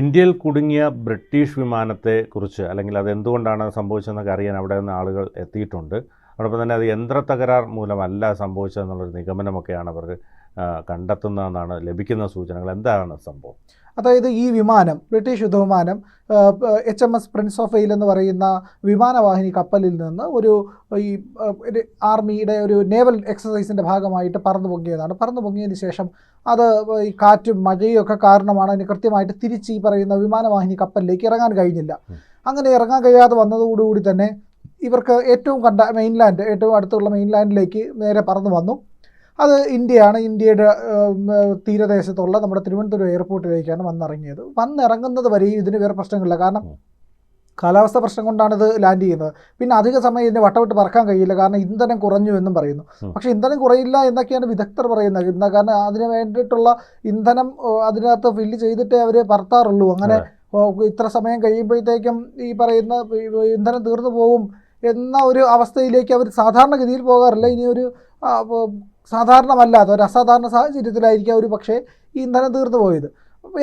ഇന്ത്യയിൽ കുടുങ്ങിയ ബ്രിട്ടീഷ് വിമാനത്തെ കുറിച്ച് അല്ലെങ്കിൽ അത് എന്തുകൊണ്ടാണ് സംഭവിച്ചതെന്നൊക്കെ അറിയാൻ അവിടെ നിന്ന് ആളുകൾ എത്തിയിട്ടുണ്ട്. അതോടൊപ്പം തന്നെ അത് യന്ത്ര തകരാർ മൂലമല്ല സംഭവിച്ചതെന്നുള്ളൊരു നിഗമനമൊക്കെയാണ് അവർ കണ്ടെത്തുന്നതെന്നാണ് ലഭിക്കുന്ന സൂചനകൾ. എന്താണ് സംഭവം? അതായത് ഈ വിമാനം British യുദ്ധവിമാനം H M S Prince of Wales എന്ന് പറയുന്ന വിമാനവാഹിനി കപ്പലിൽ നിന്ന് ഒരു ഈ ആർമിയുടെ ഒരു നേവൽ എക്സസൈസിന്റെ ഭാഗമായിട്ട് പറന്നു പൊങ്ങിയതാണ്. പറന്നു പൊങ്ങിയതിന് ശേഷം അത് ഈ കാറ്റും മഴയും ഒക്കെ കാരണമാണ് അതിന് കൃത്യമായിട്ട് തിരിച്ച് ഈ പറയുന്ന വിമാനവാഹിനി കപ്പലിലേക്ക് ഇറങ്ങാൻ കഴിഞ്ഞില്ല. അങ്ങനെ ഇറങ്ങാൻ കഴിയാതെ വന്നതോടുകൂടി തന്നെ ഇവർക്ക് ഏറ്റവും കണ്ട മെയിൻലാൻഡ് ഏറ്റവും അടുത്തുള്ള മെയിൻലാൻഡിലേക്ക് നേരെ പറന്നു വന്നു. അത് ഇന്ത്യയാണ്. ഇന്ത്യയുടെ തീരദേശത്തുള്ള നമ്മുടെ തിരുവനന്തപുരം എയർപോർട്ടിലേക്കാണ് വന്നിറങ്ങിയത്. വന്നിറങ്ങുന്നത് വരെയും ഇതിന് വേറെ പ്രശ്നങ്ങളില്ല. കാരണം കാലാവസ്ഥ പ്രശ്നം കൊണ്ടാണ് ഇത് ലാൻഡ് ചെയ്യുന്നത്. പിന്നെ അധിക സമയം ഇതിന് വട്ടവിട്ട് പറക്കാൻ കഴിയില്ല. കാരണം ഇന്ധനം കുറഞ്ഞു എന്നും പറയുന്നു. പക്ഷെ ഇന്ധനം കുറയില്ല എന്നൊക്കെയാണ് വിദഗ്ധർ പറയുന്നത്. ഇന്ന കാരണം അതിന് വേണ്ടിയിട്ടുള്ള ഇന്ധനം അതിനകത്ത് ഫില്ല് ചെയ്തിട്ടേ അവർ പറത്താറുള്ളൂ. അങ്ങനെ ഇത്ര സമയം കഴിയുമ്പോഴത്തേക്കും ഈ പറയുന്ന ഇന്ധനം തീർന്നു പോകും എന്ന ഒരു അവസ്ഥയിലേക്ക് അവർ സാധാരണഗതിയിൽ പോകാറില്ല. ഇനി ഒരു സാധാരണമല്ലാത്ത ഒരു അസാധാരണ സാഹചര്യത്തിലായിരിക്കും ഒരു പക്ഷേ ഈ ഇന്ധനം തീർന്നു പോയത്.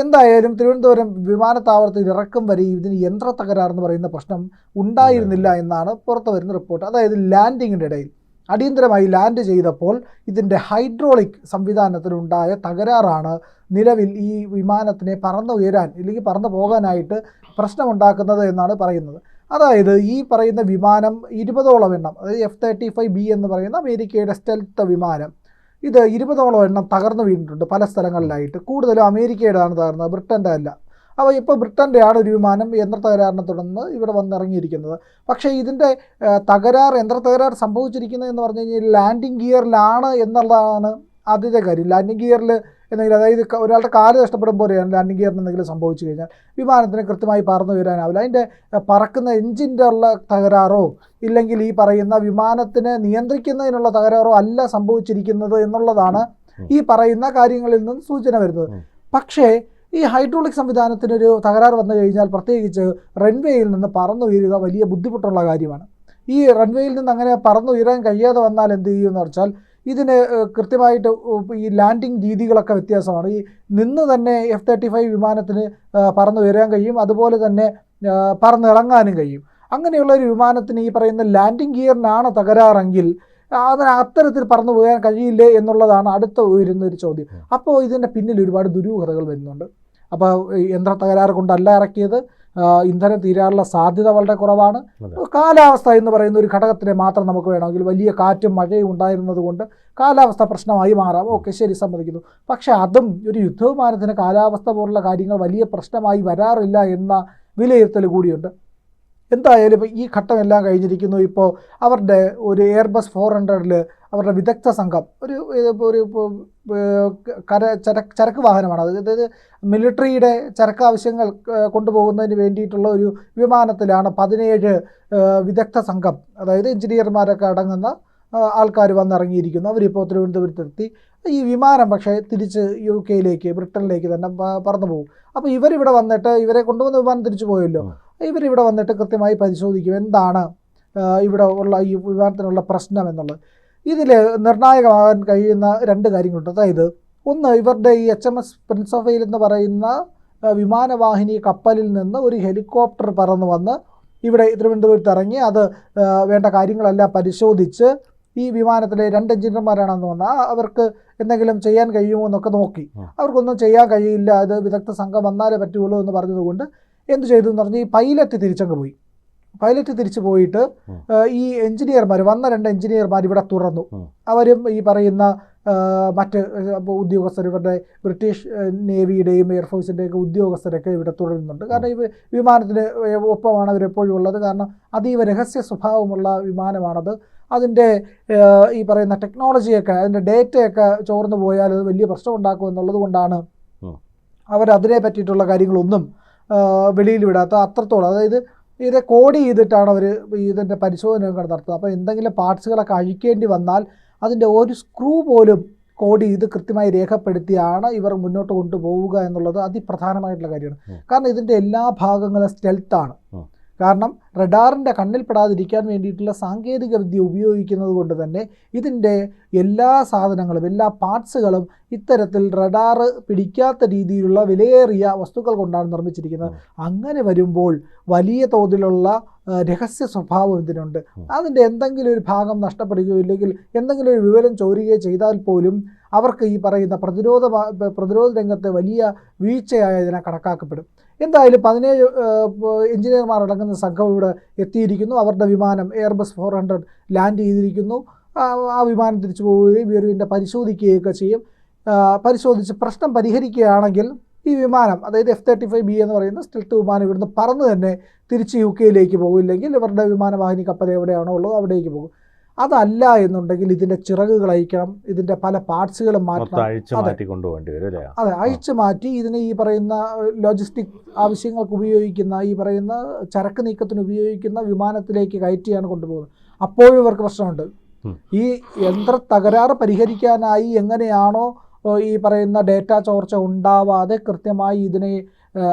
എന്തായാലും തിരുവനന്തപുരം വിമാനത്താവളത്തിൽ ഇറക്കം വരെ ഇതിന് യന്ത്ര തകരാറെന്ന് പറയുന്ന പ്രശ്നം ഉണ്ടായിരുന്നില്ല എന്നാണ് പുറത്തു വരുന്ന റിപ്പോർട്ട്. അതായത് ലാൻഡിങ്ങിന്റെ ഇടയിൽ അടിയന്തരമായി ലാൻഡ് ചെയ്തപ്പോൾ ഇതിന്റെ ഹൈഡ്രോളിക് സംവിധാനത്തിനുണ്ടായ തകരാറാണ് നിലവിൽ ഈ വിമാനത്തിനെ പറന്നുയരാൻ ഇല്ലെങ്കിൽ പറന്നു പോകാനായിട്ട് പ്രശ്നമുണ്ടാക്കുന്നത് എന്നാണ് പറയുന്നത്. അതായത് ഈ പറയുന്ന വിമാനം ഇരുപതോളം എണ്ണം അതായത് എഫ് തേർട്ടി ഫൈവ് ബി എന്ന് പറയുന്ന അമേരിക്കയുടെ സ്റ്റെൽത്ത് വിമാനം. ഇത് ഇരുപതോളം എണ്ണം തകർന്നു വീണിട്ടുണ്ട് പല സ്ഥലങ്ങളിലായിട്ട്. കൂടുതലും അമേരിക്കയുടെയാണ് തകർന്നത് ബ്രിട്ടന്റെ അല്ല. അപ്പോൾ ഇപ്പോൾ ബ്രിട്ടന്റെയാണ് ഒരു വിമാനം യന്ത്ര തകരാറിനെ തുടർന്ന് ഇവിടെ വന്നിറങ്ങിയിരിക്കുന്നത് പക്ഷേ ഇതിന്റെ തകരാർ യന്ത്ര തകരാറ് സംഭവിച്ചിരിക്കുന്നത് എന്ന് പറഞ്ഞു കഴിഞ്ഞാൽ ലാൻഡിങ് ഗിയറിലാണ് എന്നുള്ളതാണ് ആദ്യത്തെ കാര്യം. ലാൻഡിങ് ഗിയറിൽ എന്തെങ്കിലും അതായത് ഒരാളുടെ കാൽ നഷ്ടപ്പെടുമ്പോൾ പോലെയാണ് ലാൻഡിങ് ഗിയറിന് എന്തെങ്കിലും സംഭവിച്ചു കഴിഞ്ഞാൽ വിമാനത്തിന് കൃത്യമായി പറന്നു വരാനാവില്ല. അതിന്റെ പറക്കുന്ന എഞ്ചിന്റെ ഉള്ള തകരാറോ ഇല്ലെങ്കിൽ ഈ പറയുന്ന വിമാനത്തിനെ നിയന്ത്രിക്കുന്നതിനുള്ള തകരാറോ അല്ല സംഭവിച്ചിരിക്കുന്നത് എന്നുള്ളതാണ് ഈ പറയുന്ന കാര്യങ്ങളിൽ നിന്ന് സൂചന വരുന്നത്. പക്ഷേ ഈ ഹൈഡ്രോളിക് സംവിധാനത്തിനൊരു തകരാർ വന്നു കഴിഞ്ഞാൽ പ്രത്യേകിച്ച് റൺവേയിൽ നിന്ന് പറന്നു പറന്നുയരുക വലിയ ബുദ്ധിമുട്ടുള്ള കാര്യമാണ്. ഈ റൺവേയിൽ നിന്ന് അങ്ങനെ പറന്നുയരാൻ കഴിയാതെ വന്നാൽ എന്ത് ചെയ്യുമെന്ന് വെച്ചാൽ ഇതിന് കൃത്യമായിട്ട് ഈ ലാൻഡിങ് രീതികളൊക്കെ വ്യത്യാസമാണ്. ഈ നിന്ന് തന്നെ എഫ് തേർട്ടി ഫൈവ് വിമാനത്തിന് പറന്ന് വരാൻ കഴിയും. അതുപോലെ തന്നെ പറന്നിറങ്ങാനും കഴിയും. അങ്ങനെയുള്ള ഒരു വിമാനത്തിന് ഈ പറയുന്ന ലാൻഡിങ് ഗിയറിനാണ് തകരാറെങ്കിൽ അതിന് അത്തരത്തിൽ പറന്നു പോകാൻ കഴിയില്ലേ എന്നുള്ളതാണ് അടുത്ത ഉയരുന്ന ഒരു ചോദ്യം. അപ്പോൾ ഇതിന്റെ പിന്നിൽ ഒരുപാട് ദുരൂഹതകൾ വരുന്നുണ്ട്. അപ്പോൾ യന്ത്ര തകരാറ് കൊണ്ടല്ല ഇറക്കിയത്. ഇന്ധനം തീരാനുള്ള സാധ്യത വളരെ കുറവാണ്. കാലാവസ്ഥ എന്ന് പറയുന്ന ഒരു ഘടകത്തിനെ മാത്രം നമുക്ക് വേണമെങ്കിൽ വലിയ കാറ്റും മഴയും ഉണ്ടായിരുന്നത് കൊണ്ട് കാലാവസ്ഥ പ്രശ്നമായി മാറാം. ഓക്കെ ശരി സമ്മതിക്കുന്നു. പക്ഷേ അതും ഒരു യുദ്ധവിമാനത്തിന് കാലാവസ്ഥ പോലുള്ള കാര്യങ്ങൾ വലിയ പ്രശ്നമായി വരാറില്ല എന്ന വിലയിരുത്തൽ കൂടിയുണ്ട്. എന്തായാലും ഇപ്പോൾ ഈ ഘട്ടമെല്ലാം കഴിഞ്ഞിരിക്കുന്നു. ഇപ്പോൾ അവരുടെ ഒരു എയർ ബസ് ഫോർ ഹൺഡ്രഡിൽ അവരുടെ വിദഗ്ധ സംഘം ഒരു ഒരു കര ചരക്ക് ചരക്ക് വാഹനമാണ്. അത് അതായത് മിലിറ്ററിയുടെ ചരക്ക് ആവശ്യങ്ങൾ കൊണ്ടുപോകുന്നതിന് വേണ്ടിയിട്ടുള്ള ഒരു വിമാനത്തിലാണ് പതിനേഴ് വിദഗ്ധ സംഘം അതായത് എഞ്ചിനീയർമാരൊക്കെ അടങ്ങുന്ന ആൾക്കാർ വന്നിറങ്ങിയിരിക്കുന്നു. അവരിപ്പോൾ തിരുവനന്തപുരത്തെത്തി. ഈ വിമാനം പക്ഷേ തിരിച്ച് യു കെയിലേക്ക് ബ്രിട്ടനിലേക്ക് തന്നെ പറന്നു പോകും. അപ്പോൾ ഇവരിവിടെ വന്നിട്ട് ഇവരെ കൊണ്ടുവന്ന വിമാനം തിരിച്ചു പോയല്ലോ. ഇവരിവിടെ വന്നിട്ട് കൃത്യമായി പരിശോധിക്കും എന്താണ് ഇവിടെ ഉള്ള ഈ വിമാനത്തിനുള്ള പ്രശ്നം എന്നുള്ളത്. ഇതിൽ നിർണായകമാകാൻ കഴിയുന്ന രണ്ട് കാര്യങ്ങളുണ്ട്. അതായത് ഒന്ന് ഇവരുടെ ഈ H M S Prince of Wales എന്ന് പറയുന്ന വിമാനവാഹിനി കപ്പലിൽ നിന്ന് ഒരു ഹെലികോപ്റ്റർ പറന്ന് വന്ന് ഇവിടെ തിരുവനന്തപുരത്ത് ഇറങ്ങി അത് വേണ്ട കാര്യങ്ങളെല്ലാം പരിശോധിച്ച് ഈ വിമാനത്തിലെ രണ്ട് എഞ്ചിനീയർമാരാണെന്ന് പറഞ്ഞാൽ അവർക്ക് എന്തെങ്കിലും ചെയ്യാൻ കഴിയുമോ എന്നൊക്കെ നോക്കി. അവർക്കൊന്നും ചെയ്യാൻ കഴിയില്ല. അത് വിദഗ്ധ സംഘം വന്നാലേ പറ്റുള്ളൂ എന്ന് പറഞ്ഞതുകൊണ്ട് എന്ത് ചെയ്തു എന്ന് പറഞ്ഞാൽ ഈ പൈലറ്റ് തിരിച്ചങ്ങ് പോയി. പൈലറ്റ് തിരിച്ചു പോയിട്ട് ഈ എഞ്ചിനീയർമാർ വന്ന രണ്ട് എഞ്ചിനീയർമാർ ഇവിടെ തുറന്നു. അവരും ഈ പറയുന്ന മറ്റ് ഉദ്യോഗസ്ഥർ ഇവരുടെ ബ്രിട്ടീഷ് നേവിയുടെയും എയർഫോഴ്സിന്റെയൊക്കെ ഉദ്യോഗസ്ഥരൊക്കെ ഇവിടെ തുടരുന്നുണ്ട്. കാരണം ഈ വിമാനത്തിന് ഒപ്പമാണ് അവരെപ്പോഴും ഉള്ളത്. കാരണം അതീവ രഹസ്യ സ്വഭാവമുള്ള വിമാനമാണത്. അതിന്റെ ഈ പറയുന്ന ടെക്നോളജിയൊക്കെ അതിന്റെ ഡേറ്റയൊക്കെ ചോർന്നു പോയാൽ അത് വലിയ പ്രശ്നം ഉണ്ടാക്കും എന്നുള്ളത് കൊണ്ടാണ്. അവരതിനെ പറ്റിയിട്ടുള്ള കാര്യങ്ങളൊന്നും വെളിയിൽ വിടാത്ത അത്രത്തോളം. അതായത് ഇത് കോഡ് ചെയ്തിട്ടാണ് അവർ ഇതിന്റെ പരിശോധനയൊക്കെ നടത്തുന്നത്. അപ്പോൾ എന്തെങ്കിലും പാർട്സുകളൊക്കെ അഴിക്കേണ്ടി വന്നാൽ അതിന്റെ ഒരു സ്ക്രൂ പോലും കോഡ് ചെയ്ത് കൃത്യമായി രേഖപ്പെടുത്തിയാണ് ഇവർ മുന്നോട്ട് കൊണ്ടുപോവുക എന്നുള്ളത് അതിപ്രധാനമായിട്ടുള്ള കാര്യമാണ്. കാരണം ഇതിന്റെ എല്ലാ ഭാഗങ്ങളും സ്റ്റെൽത്താണ്. കാരണം റഡാറിന്റെ കണ്ണിൽപ്പെടാതിരിക്കാൻ വേണ്ടിയിട്ടുള്ള സാങ്കേതിക വിദ്യ ഉപയോഗിക്കുന്നത് കൊണ്ട് തന്നെ ഇതിന്റെ എല്ലാ സാധനങ്ങളും എല്ലാ പാർട്സുകളും ഇത്തരത്തിൽ റഡാർ പിടിക്കാത്ത രീതിയിലുള്ള വിലയേറിയ വസ്തുക്കൾ കൊണ്ടാണ് നിർമ്മിച്ചിരിക്കുന്നത്. അങ്ങനെ വരുമ്പോൾ വലിയ തോതിലുള്ള രഹസ്യ സ്വഭാവം ഇതിനുണ്ട്. അതിന്റെ എന്തെങ്കിലും ഒരു ഭാഗം നഷ്ടപ്പെടുകയോ ഇല്ലെങ്കിൽ എന്തെങ്കിലും ഒരു വിവരം ചോരുകയോ ചെയ്താൽ പോലും അവർക്ക് ഈ പറയുന്ന പ്രതിരോധ പ്രതിരോധ രംഗത്തെ വലിയ വീഴ്ചയായി ഇതിനെ കണക്കാക്കപ്പെടും. എന്തായാലും പതിനേഴ് എഞ്ചിനീയർമാർ അടങ്ങുന്ന സംഘം ഇവിടെ എത്തിയിരിക്കുന്നു. അവരുടെ വിമാനം എയർബസ് ഫോർ ഹൺഡ്രഡ് ലാൻഡ് ചെയ്തിരിക്കുന്നു. ആ വിമാനം തിരിച്ചു പോവുകയും ഇവരിന്റെ പരിശോധിക്കുകയൊക്കെ ചെയ്യും. പരിശോധിച്ച് പ്രശ്നം പരിഹരിക്കുകയാണെങ്കിൽ ഈ വിമാനം അതായത് എഫ് തേർട്ടി ഫൈവ് ബി എന്ന് പറയുന്ന സ്റ്റിൽത്ത് വിമാനം ഇവിടുന്ന് പറന്ന് തന്നെ തിരിച്ച് യു കെയിലേക്ക് പോകും. ഇല്ലെങ്കിൽ ഇവരുടെ വിമാനവാഹിനി കപ്പൽ എവിടെയാണോ ഉള്ളത് അവിടേക്ക് പോകും. അതല്ല എന്നുണ്ടെങ്കിൽ ഇതിന്റെ ചിറകുകൾ അയക്കണം ഇതിന്റെ പല പാർട്സുകൾ മാറ്റണം അതെ. മാറ്റി കൊണ്ടുപോകേണ്ടി വരും അല്ലേ അതെ അഴിച്ചു മാറ്റി ഇതിനെ ഈ പറയുന്ന ലോജിസ്റ്റിക് ആവശ്യങ്ങൾക്ക് ഉപയോഗിക്കുന്ന ഈ പറയുന്ന ചരക്ക് നീക്കത്തിന് ഉപയോഗിക്കുന്ന വിമാനത്തിലേക്ക് കയറ്റിയാണ് കൊണ്ടുപോകുന്നത് അപ്പോഴും ഇവർക്ക് പ്രശ്നമുണ്ട് ഈ യന്ത്ര തകരാറ് പരിഹരിക്കാനായി എങ്ങനെയാണോ ഈ പറയുന്ന ഡേറ്റ ചോർച്ച ഉണ്ടാവാതെ കൃത്യമായി ഇതിനെ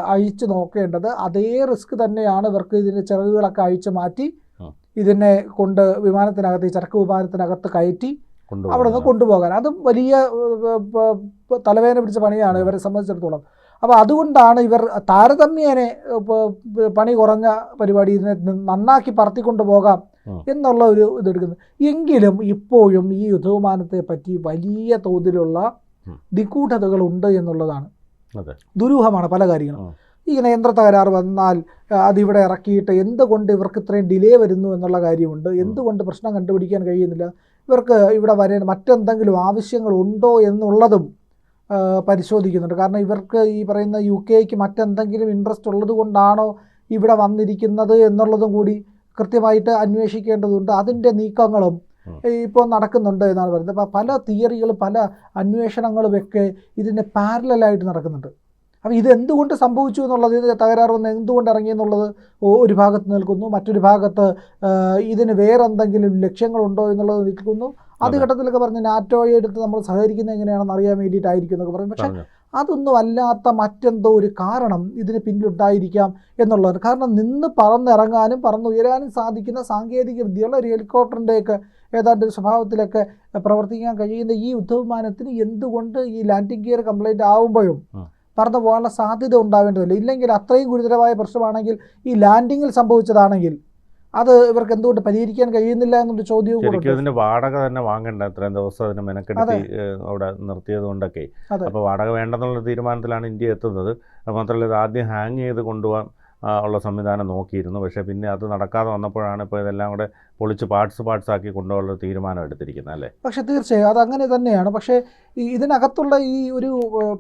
അഴിച്ചു നോക്കേണ്ടത് അതേ റിസ്ക് തന്നെയാണ് ഇവർക്ക് ഇതിന്റെ ചിറകുകളൊക്കെ അഴിച്ചു മാറ്റി. ഇതിനെ കൊണ്ട് വിമാനത്തിനകത്ത് ഈ ചരക്ക് വിമാനത്തിനകത്ത് കയറ്റി അവിടെ നിന്ന് കൊണ്ടുപോകും കൊണ്ടുപോകാൻ. അതും വലിയ തലവേദന പിടിച്ച പണിയാണ് ഇവരെ സംബന്ധിച്ചിടത്തോളം. അപ്പോൾ അതുകൊണ്ടാണ് ഇവർ താരതമ്യേനെ പണി കുറഞ്ഞ പരിപാടി ഇതിനെ നന്നാക്കി പറത്തിക്കൊണ്ട് പോകാം. എന്നുള്ള ഒരു ഇതെടുക്കുന്നത് എങ്കിലും ഇപ്പോഴും ഈ യുദ്ധവിമാനത്തെ പറ്റി വലിയ തോതിലുള്ള. നിഗൂഢതകളുണ്ട് എന്നുള്ളതാണ്. ദുരൂഹമാണ് പല കാര്യങ്ങളും. ഇങ്ങനെ യന്ത്ര തകരാറ് വന്നാൽ അതിവിടെ ഇറക്കിയിട്ട് എന്തുകൊണ്ട് ഇവർക്ക് ഇത്രയും ഡിലേ വരുന്നു എന്നുള്ള കാര്യമുണ്ട്? എന്തുകൊണ്ട് പ്രശ്നം കണ്ടുപിടിക്കാൻ കഴിയുന്നില്ല? ഇവർക്ക് ഇവിടെ വരേണ്ട മറ്റെന്തെങ്കിലും ആവശ്യങ്ങളുണ്ടോ എന്നുള്ളതും പരിശോധിക്കുന്നുണ്ട്. കാരണം ഇവർക്ക് ഈ പറയുന്ന യു കെക്ക് മറ്റെന്തെങ്കിലും ഇൻട്രസ്റ്റ് ഉള്ളത് കൊണ്ടാണോ ഇവിടെ വന്നിരിക്കുന്നത് എന്നുള്ളതും കൂടി കൃത്യമായിട്ട് അന്വേഷിക്കേണ്ടതുണ്ട്. അതിന്റെ നീക്കങ്ങളും. ഇപ്പോൾ നടക്കുന്നുണ്ട് എന്നാണ് പറയുന്നത്. അപ്പോൾ പല തിയറികളും പല അന്വേഷണങ്ങളുമൊക്കെ ഇതിന്റെ പാരലായിട്ട് നടക്കുന്നുണ്ട്. അപ്പോൾ ഇത് എന്തുകൊണ്ട് സംഭവിച്ചു എന്നുള്ളത് ഇത് തകരാറ് വന്ന് എന്തുകൊണ്ട് ഇറങ്ങി എന്നുള്ളത് ഒരു ഭാഗത്ത് നിൽക്കുന്നു. മറ്റൊരു ഭാഗത്ത് ഇതിന് വേറെ എന്തെങ്കിലും ലക്ഷ്യങ്ങളുണ്ടോ എന്നുള്ളത് നിൽക്കുന്നു. അതെ. ഘട്ടത്തിലൊക്കെ പറഞ്ഞ് നാറ്റോയെ എടുത്ത് നമ്മൾ സഹകരിക്കുന്നത് എങ്ങനെയാണെന്ന് അറിയാൻ വേണ്ടിയിട്ടായിരിക്കും എന്നൊക്കെ പറയും. പക്ഷേ അതൊന്നും അല്ലാത്ത മറ്റെന്തോ ഒരു കാരണം ഇതിന് പിന്നിലുണ്ടായിരിക്കാം എന്നുള്ളത് കാരണം നിന്ന് പറന്നിറങ്ങാനും പറന്നുയരാനും സാധിക്കുന്ന സാങ്കേതിക വിദ്യയുള്ള ഒരു ഹെലികോപ്റ്ററിന്റെയൊക്കെ ഏതാണ്ട് സ്വഭാവത്തിലൊക്കെ പ്രവർത്തിക്കാൻ കഴിയുന്ന ഈ യുദ്ധവിമാനത്തിന് എന്തുകൊണ്ട് ഈ ലാൻഡിംഗ് ഗിയർ കംപ്ലൈന്റ് ആവുമ്പോഴും. പറന്നു പോകാനുള്ള സാധ്യത ഉണ്ടാവേണ്ടതില്ല. ഇല്ലെങ്കിൽ അത്രയും ഗുരുതരമായ പ്രശ്നമാണെങ്കിൽ ഈ ലാൻഡിങ്ങിൽ സംഭവിച്ചതാണെങ്കിൽ അത് ഇവർക്ക് എന്തുകൊണ്ട് പരിഹരിക്കാൻ കഴിയുന്നില്ല എന്നൊരു ചോദ്യവും ശരിക്കും വാടക തന്നെ വാങ്ങണ്ട. ഇത്രയും ദിവസം അതിനെ മെനക്കെടുത്തി അവിടെ നിർത്തിയത് കൊണ്ടൊക്കെ അപ്പൊ അപ്പോൾ വാടക വേണ്ടെന്നുള്ള തീരുമാനത്തിലാണ് ഇന്ത്യ എത്തുന്നത്. മാത്രമല്ല ഇത് ആദ്യം ഹാങ് ചെയ്ത് കൊണ്ടുപോകാൻ ഉള്ള സംവിധാനം നോക്കിയിരുന്നു. പക്ഷേ പിന്നെ അത് നടക്കാതെ വന്നപ്പോഴാണ് ഇപ്പോൾ ഇതെല്ലാം കൂടെ പൊളിച്ച് പാർട്സ് പാർട്സ് ആക്കി കൊണ്ടുപോകാനുള്ള തീരുമാനം എടുത്തിരിക്കുന്നത് അല്ലേ? പക്ഷേ തീർച്ചയായും അത് അങ്ങനെ തന്നെയാണ്. പക്ഷേ ഈ ഇതിനകത്തുള്ള ഈ ഒരു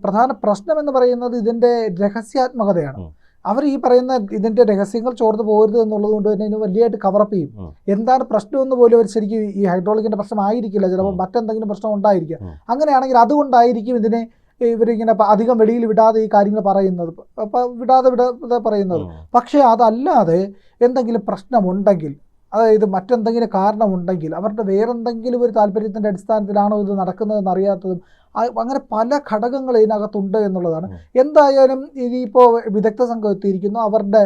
പ്രധാന പ്രശ്നം എന്ന് പറയുന്നത് ഇതിന്റെ രഹസ്യാത്മകതയാണ്. അവർ ഈ പറയുന്ന ഇതിന്റെ രഹസ്യങ്ങൾ ചോർന്ന് പോകരുത് എന്നുള്ളത് കൊണ്ട് തന്നെ ഇതിന് വലിയതായിട്ട് കവറപ്പ് ചെയ്യും. എന്താണ് പ്രശ്നമെന്ന് പോലും അവർ ശരിക്കും ഈ ഹൈഡ്രോളിക്കിന്റെ പ്രശ്നം ആയിരിക്കില്ല. ചിലപ്പോൾ മറ്റെന്തെങ്കിലും പ്രശ്നം ഉണ്ടായിരിക്കുക അങ്ങനെയാണെങ്കിൽ അതുകൊണ്ടായിരിക്കും ഇതിനെ ഇവരിങ്ങനെ അധികം വെളിയിൽ വിടാതെ ഈ കാര്യങ്ങൾ പറയുന്നത്. വിടാതെ വിടാതെ പറയുന്നത്. പക്ഷേ അതല്ലാതെ എന്തെങ്കിലും പ്രശ്നമുണ്ടെങ്കിൽ അതായത് മറ്റെന്തെങ്കിലും കാരണമുണ്ടെങ്കിൽ അവരുടെ വേറെന്തെങ്കിലും ഒരു താല്പര്യത്തിന്റെ അടിസ്ഥാനത്തിലാണോ ഇത് നടക്കുന്നതെന്ന് അറിയാത്തതും അങ്ങനെ പല ഘടകങ്ങൾ ഇതിനകത്തുണ്ട് എന്നുള്ളതാണ്. എന്തായാലും ഇനിയിപ്പോൾ വിദഗ്ധ സംഘം എത്തിയിരിക്കുന്നു. അവരുടെ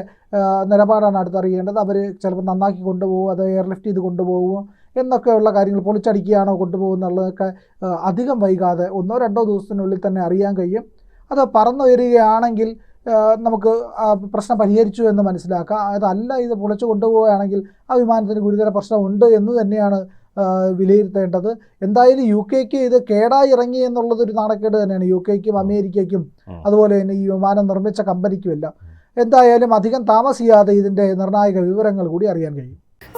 നിലപാടാണ് അടുത്തറിയേണ്ടത്. അവർ ചിലപ്പോൾ നന്നാക്കി കൊണ്ടുപോകുമോ അത് എയർലിഫ്റ്റ് ചെയ്ത് കൊണ്ടുപോകുമോ എന്നൊക്കെയുള്ള കാര്യങ്ങൾ പൊളിച്ചടിക്കുകയാണോ കൊണ്ടുപോകുന്നുള്ളതൊക്കെ അധികം വൈകാതെ ഒന്നോ രണ്ടോ ദിവസത്തിനുള്ളിൽ തന്നെ അറിയാൻ കഴിയും. അത് പറന്നുയരുകയാണെങ്കിൽ നമുക്ക് പ്രശ്നം പരിഹരിച്ചു എന്ന് മനസ്സിലാക്കാം. അതല്ല ഇത് പൊളിച്ചു കൊണ്ടുപോവുകയാണെങ്കിൽ ആ വിമാനത്തിന് ഗുരുതര പ്രശ്നമുണ്ട് എന്ന് തന്നെയാണ് വിലയിരുത്തേണ്ടത്. എന്തായാലും യു കെക്ക് ഇത് കേടായി ഇറങ്ങി എന്നുള്ളത് ഒരു നാണക്കേട് തന്നെയാണ്. യു കെക്കും അമേരിക്കയ്ക്കും അതുപോലെ തന്നെ ഈ വിമാനം നിർമ്മിച്ച കമ്പനിക്കുമെല്ലാം. എന്തായാലും അധികം താമസിയാതെ ഇതിന്റെ നിർണായക വിവരങ്ങൾ കൂടി അറിയാൻ കഴിയും.